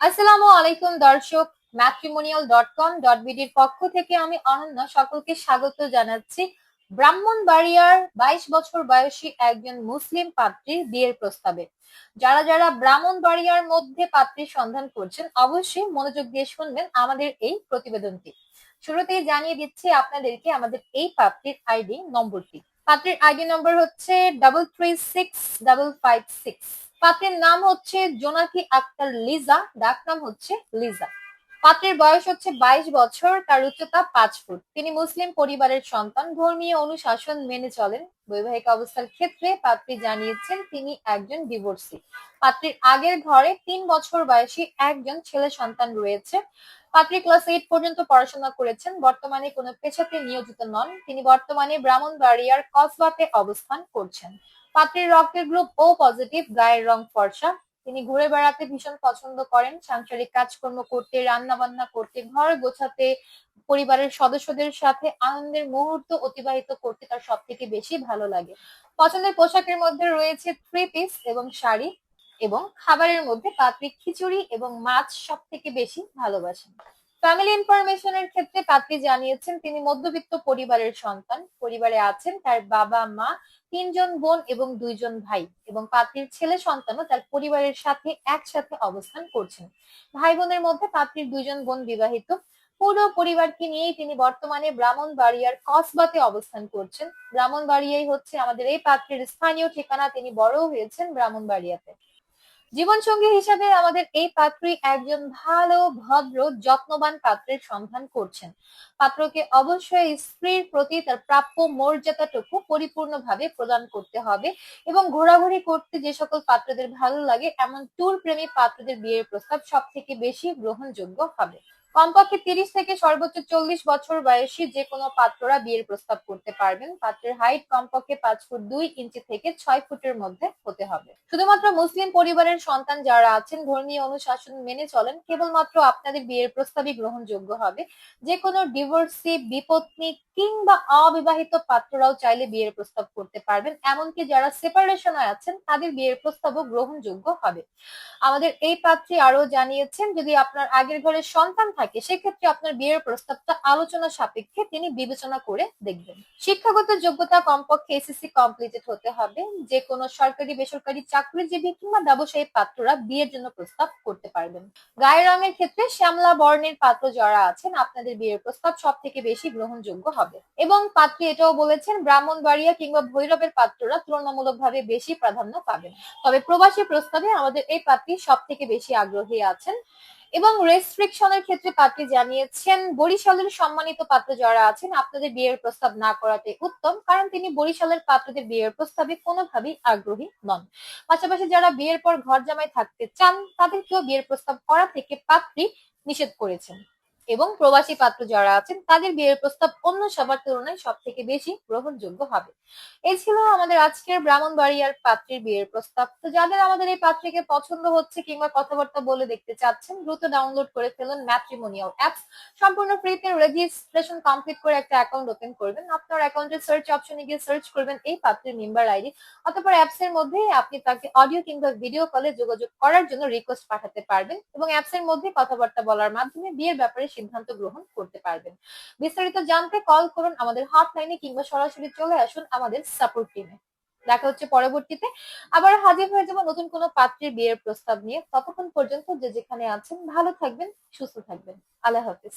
আসসালামু আলাইকুম দর্শক ম্যাট্রিমোনিয়াল ডট কম ডট বিডির পক্ষ থেকে আমি অনন্যা সকলকে স্বাগত জানাচ্ছি। ব্রাহ্মণবাড়িয়ার বাইশ বছর বয়সী একজন মুসলিম পাত্রীর বিয়ের প্রস্তাবে। যারা যারা ব্রাহ্মণবাড়িয়ার মধ্যে পাত্রীর সন্ধান করছেন, অবশ্যই মনোযোগ দিয়ে শুনবেন আমাদের এই প্রতিবেদনটি। শুরুতেই জানিয়ে দিচ্ছি আপনাদেরকে আমাদের এই পাত্রীর আইডি, নম্বরটি। পাত্রীর আইডি নম্বর হচ্ছে double three six double five six পাত্রের নাম হচ্ছে জোনাকি আক্তার লিজা ডাক নাম হচ্ছে লিজা। পাত্রের বয়স হচ্ছে বাইশ বছর, তার উচ্চতা পাঁচ ফুট। তিনি মুসলিম পরিবারের সন্তান। ধর্মীয় অনুশাসন মেনে চলেন। বৈবাহিক অবস্থার ক্ষেত্রে পাত্রী জানিয়েছেন তিনি একজন ডিভোর্সি পাত্রীর আগের ঘরে তিন বছর বয়সী একজন ছেলে সন্তান রয়েছে। পাত্রী ক্লাস এইট পর্যন্ত পড়াশোনা করেছেন। বর্তমানে কোনো পেশাতে নিয়োজিত নন। তিনি বর্তমানে ব্রাহ্মণবাড়িয়ার কসবাতে অবস্থান করছেন। পাত্রীর রক্তের গ্রুপ ও পজিটিভ গায়ের রং ফর্সা। তিনি ঘুরে বেড়াতে ভীষণ পছন্দ করেন। সাংসারিক কাজকর্ম করতে রান্না বান্না করতে, ঘর গোছাতে, পরিবারের সদস্যদের সাথে আনন্দের মুহূর্ত অতিবাহিত করতে তার সব থেকে বেশি ভালো লাগে। পছন্দের পোশাকের মধ্যে রয়েছে থ্রি পিস এবং শাড়ি এবং খাবারের মধ্যে পাপড়ি, খিচুড়ি এবং মাছ সব থেকে বেশি ভালোবাসেন। ফ্যামিলি ইনফরমেশনের ক্ষেত্রে পাত্রী জানিয়েছেন, তিনি মধ্যবিত্ত পরিবারের সন্তান। পরিবারে আছেন তার বাবা, মা, তিনজন বোন এবং দুইজন ভাই এবং পাত্রীর ছেলে সন্তানও তার পরিবারের সাথে একসাথে অবস্থান করছেন। ভাই বোনের মধ্যে পাত্রীর দুইজন বোন বিবাহিত। পুরো পরিবারকে নিয়েই তিনি বর্তমানে ব্রাহ্মণবাড়িয়ার কসবাতে অবস্থান করছেন। ব্রাহ্মণবাড়িয়াই হচ্ছে আমাদের এই পাত্রের স্থানীয় ঠিকানা। তিনি বড় হয়েছেন ব্রাহ্মণবাড়িয়াতে। জীবনসঙ্গী হিসাবে আমাদের এই পাত্রী একজন ভালো, ভদ্র, যত্নবান পাত্রের সন্ধান করছেন। পাত্রকে অবশ্যই স্ত্রীর প্রতি তার প্রাপ্য মর্যাদাটুকু পরিপূর্ণভাবে প্রদান করতে হবে এবং ঘোরাঘুরি করতে যে সকল পাত্রদের ভালো লাগে, এমন ট্যুর প্রেমী পাত্রদের বিয়ের প্রস্তাব সব থেকে বেশি গ্রহণযোগ্য হবে। কমপক্ষে তিরিশ থেকে সর্বোচ্চ চল্লিশ বছর বয়সী যে কোনো পাত্ররা বিয়ের প্রস্তাব করতে পারবেন। পাত্রের হাইট কমপক্ষে পাঁচ ফুট দুই ইঞ্চি থেকে ছয় ফুটের মধ্যে হতে হবে। শুধুমাত্র মুসলিম পরিবারের সন্তান যারা আছেন, ধর্মীয় অনুশাসন মেনে চলেন, কেবলমাত্র আপনাদের বিয়ের প্রস্তাবই গ্রহণযোগ্য হবে। যে কোনো ডিভোর্সি বিপত্নী কিংবা অবিবাহিত পাত্ররাও চাইলে বিয়ের প্রস্তাব করতে পারবেন। এমনকি যারা সেপারেশনে আছেন, তাদের বিয়ের প্রস্তাবও গ্রহণযোগ্য হবে। আমাদের এই পাত্রী আরও জানিয়েছেন, যদি আপনার আগের ঘরে সন্তান থাকে, সেক্ষেত্রে আপনার বিয়ের প্রস্তাবটা আলোচনা সাপেক্ষে তিনি বিবেচনা করে দেখবেন। শিক্ষাগত যোগ্যতা কমপক্ষে এসএসসি কমপ্লিটেড হতে হবে। যে কোনো সরকারি, বেসরকারি চাকরিজীবী কিংবা ব্যবসায়ী পাত্ররা বিয়ের জন্য প্রস্তাব করতে পারবেন। গায়ের রঙের ক্ষেত্রে শ্যামলা বর্ণের পাত্র যারা আছেন, আপনাদের বিয়ের প্রস্তাব সব থেকে বেশি গ্রহণযোগ্য হবে। এবং পাত্রী এটাও বলেছেন, ব্রাহ্মণবাড়িয়া কিংবা ভৈরবের পাত্ররা তুলনামূলকভাবে বেশি প্রাধান্য পাবেন। তবে প্রবাসী প্রস্তাবে আমাদের এই পাত্রী সব থেকে বেশি আগ্রহী আছেন। এবং রেস্ট্রিকশনের ক্ষেত্রে পাত্রী জানিয়েছেন, বরিশালের সম্মানিত পাত্র যারা আছেন, আপনাদের বিয়ের প্রস্তাব না করাতে উত্তম, কারণ তিনি বরিশালের পাত্রদের বিয়ের প্রস্তাবে কোনোভাবেই আগ্রহী নন। পাশাপাশি যারা বিয়ের পর ঘর জামাই থাকতে চান, তাদেরকেও বিয়ের প্রস্তাব করা থেকে পাত্রী নিষেধ করেছেন। এবং প্রবাসী পাত্র যারা আছেন, তাদের বিয়ের প্রস্তাব অন্য সবার তুলনায় সব থেকে বেশি গ্রহণযোগ্য হবে। এই ছিল আমাদের আজকের ব্রাহ্মণবাড়িয়ার পাত্রীর বিয়ের প্রস্তাব। তো যাদের আমাদের এই পাত্রীকে পছন্দ হচ্ছে কিংবা কথাবার্তা বলে দেখতে চাচ্ছেন, দ্রুত ডাউনলোড করে ফেলুন ম্যাট্রিমোনিয়াল অ্যাপস সম্পূর্ণ ফ্রিতে রেজিস্ট্রেশন কমপ্লিট করে একটা অ্যাকাউন্ট ওপেন করবেন। আপনার অ্যাকাউন্টের সার্চ অপশনে গিয়ে সার্চ করবেন এই পাত্রের মেম্বার আইডি অতঃপর অ্যাপস এর মধ্যে আপনি তাকে অডিও কিংবা ভিডিও কলে যোগাযোগ করার জন্য রিকোয়েস্ট পাঠাতে পারবেন এবং অ্যাপস এর মধ্যে কথাবার্তা বলার মাধ্যমে বিয়ের ব্যাপারে সিদ্ধান্ত গ্রহণ করতে পারবেন। বিস্তারিত জানতে কল করুন আমাদের হটলাইনে কিংবা সরাসরি চলে আসুন আমাদের সাপোর্ট টিমে দেখা হচ্ছে পরবর্তীতে। আবার হাজির হয়ে যাব নতুন কোনো পাত্রের বিয়ের প্রস্তাব নিয়ে। ততক্ষণ পর্যন্ত যে যেখানে আছেন ভালো থাকবেন, সুস্থ থাকবেন। আল্লাহ হাফিজ।